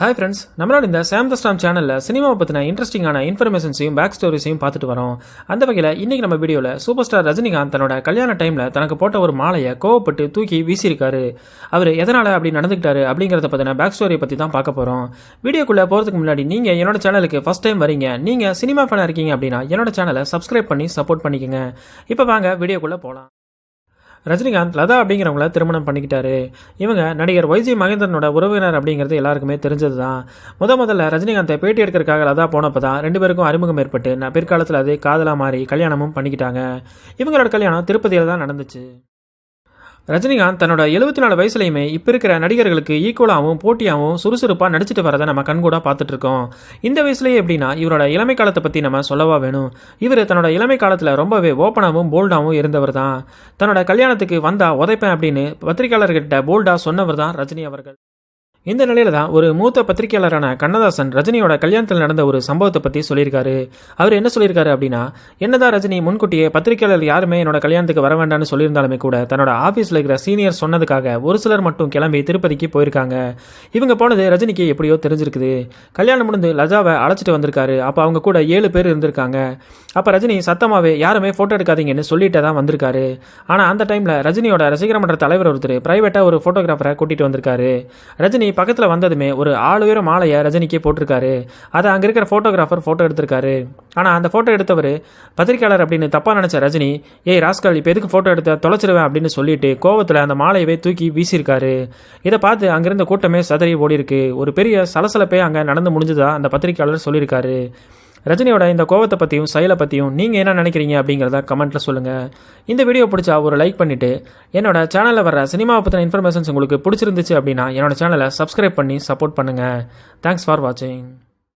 Hi friends நம்மளோட இந்த சாம் த ஸ்டாம் சேனலில் சினிமாவை பற்றின இன்ட்ரெஸ்டிங்கான இன்ஃபர்மேஷன்ஸையும் பேக் ஸ்டோரிஸையும் பார்த்துட்டு வரோம். அந்த வகையில் இன்றைக்கி நம்ம வீடியோவில் சூப்பர் ஸ்டார் ரஜினிகாந்த் தன்னோட கல்யாண டைமில் தனக்கு போட்ட ஒரு மாலையை கோவப்பட்டு தூக்கி வீசியிருக்காரு. அவர் எதனால் அப்படி நடந்துக்கிட்டாரு அப்படிங்கிறத பற்றின பேக் ஸ்டோரியை பற்றி தான் பார்க்க போகிறோம் வீடியோக்குள்ளே போகிறதுக்கு முன்னாடி நீங்கள் என்னோட சேனலுக்கு ஃபஸ்ட் டைம் வரீங்க நீங்கள் சினிமா ஃபேனாக இருக்கீங்க அப்படின்னா என்னோட சேனலை சப்ஸ்கிரைப் பண்ணி சப்போர்ட் பண்ணிக்கோங்க. இப்போ வாங்க வீடியோக்குள்ளே போகலாம் ரஜினிகாந்த் லதா அப்படிங்கிறவங்கள திருமணம் பண்ணிக்கிட்டாரு. இவங்க நடிகர் ஒய்ஜி மகேந்திரனோட உறவினர் அப்படிங்கிறது எல்லாருக்குமே தெரிஞ்சது தான் முத முதல்ல ரஜினிகாந்தை பேட்டி எடுக்கிறதுக்காக லதா போனப்போ தான் ரெண்டு பேருக்கும் அறிமுகம் ஏற்பட்டு நான் பிற்காலத்தில் அது காதலாக மாறி கல்யாணமும் பண்ணிக்கிட்டாங்க. இவங்களோட கல்யாணம் திருப்பதியில் தான் நடந்துச்சு. ரஜினிகாந்த் தன்னோட எழுபத்தி நாலு வயசுலையுமே இப்போ இருக்கிற நடிகர்களுக்கு ஈக்குவலாகவும் போட்டியாகவும் சுறுசுறுப்பாக நடிச்சிட்டு வரதை நம்ம கண்கூட பார்த்துட்டு இருக்கோம் இந்த வயசுலேயே எப்படின்னா இவரோட இளமை காலத்தை பற்றி நம்ம சொல்லவா வேணும். இவர் தன்னோட இளமை காலத்தில் ரொம்பவே ஓப்பனாகவும் போல்டாகவும் இருந்தவர் தான் தன்னோட கல்யாணத்துக்கு வந்தால் உதைப்பேன் அப்படின்னு பத்திரிகையாளர்கிட்ட போல்டாக சொன்னவர் தான் ரஜினி அவர்கள். இந்த நிலையில தான் ஒரு மூத்த பத்திரிகையாளரான கண்ணதாசன் ரஜினியோட கல்யாணத்தில் நடந்த ஒரு சம்பவத்தை பற்றி சொல்லியிருக்காரு. அவர் என்ன சொல்லியிருக்காரு அப்படின்னா என்னதான் ரஜினி முன்கூட்டியே பத்திரிகையாளர் யாருமே என்னோட கல்யாணத்துக்கு வர வேண்டாம்னு சொல்லியிருந்தாலுமே கூட தன்னோட ஆஃபீஸில் இருக்கிற சீனியர் சொன்னதுக்காக ஒரு சிலர் மட்டும் கிளம்பி திருப்பதிக்கு போயிருக்காங்க. இவங்க போனது ரஜினிக்கு எப்படியோ தெரிஞ்சிருக்குது. கல்யாணம் முடிந்து லஜாவை அழைச்சிட்டு வந்திருக்காரு. அப்போ அவங்க கூட ஏழு பேர் இருந்திருக்காங்க. அப்போ ரஜினி சத்தமாகவே யாருமே ஃபோட்டோ எடுக்காதீங்கன்னு சொல்லிட்டு தான் வந்திருக்காரு. ஆனால் அந்த டைமில் ரஜினியோட ரசிகர் மன்ற தலைவர் ஒருத்தர் பிரைவேட்டாக ஒரு ஃபோட்டோகிராஃபரை கூட்டிகிட்டு வந்திருக்காரு. ரஜினி பக்கத்தில் வந்ததுமே ஒரு ஆளு உயர மாலையை ரஜினிக்கே போட்டிருக்காரு. அதை அங்கே இருக்கிற ஃபோட்டோகிராஃபர் ஃபோட்டோ எடுத்திருக்காரு. ஆனால் அந்த ஃபோட்டோ எடுத்தவர் பத்திரிக்கையாளர் அப்படின்னு தப்பாக நினச்ச ரஜினி ஏய் ராஸ்கல் இப்போ எதுக்கு ஃபோட்டோ எடுத்த தொலைச்சிருவேன்? அப்படின்னு சொல்லிட்டு கோவத்தில் அந்த மாலையவே தூக்கி வீசியிருக்காரு. இதை பார்த்து அங்கிருந்த கூட்டமே சதறி ஓடி இருக்கு ஒரு பெரிய சலசலப்பே அங்கே நடந்து முடிஞ்சதா அந்த பத்திரிக்கையாளர் சொல்லியிருக்காரு. ரஜினியோட இந்த கோவத்தை பற்றியும் செயலை பற்றியும் நீங்கள் என்ன நினைக்கிறீங்க அப்படிங்கிறத கமெண்ட்டில் சொல்லுங்கள் இந்த வீடியோ பிடிச்சா ஒரு லைக் பண்ணிவிட்டு என்னோட சேனலில் வர சினிமாவை பற்றின இன்ஃபர்மேஷன்ஸ் உங்களுக்கு பிடிச்சிருந்துச்சு அப்படின்னா என்னோட சேனலை சப்ஸ்கிரைப் பண்ணி சப்போர்ட் பண்ணுங்கள் தேங்க்ஸ் ஃபார் வாட்சிங்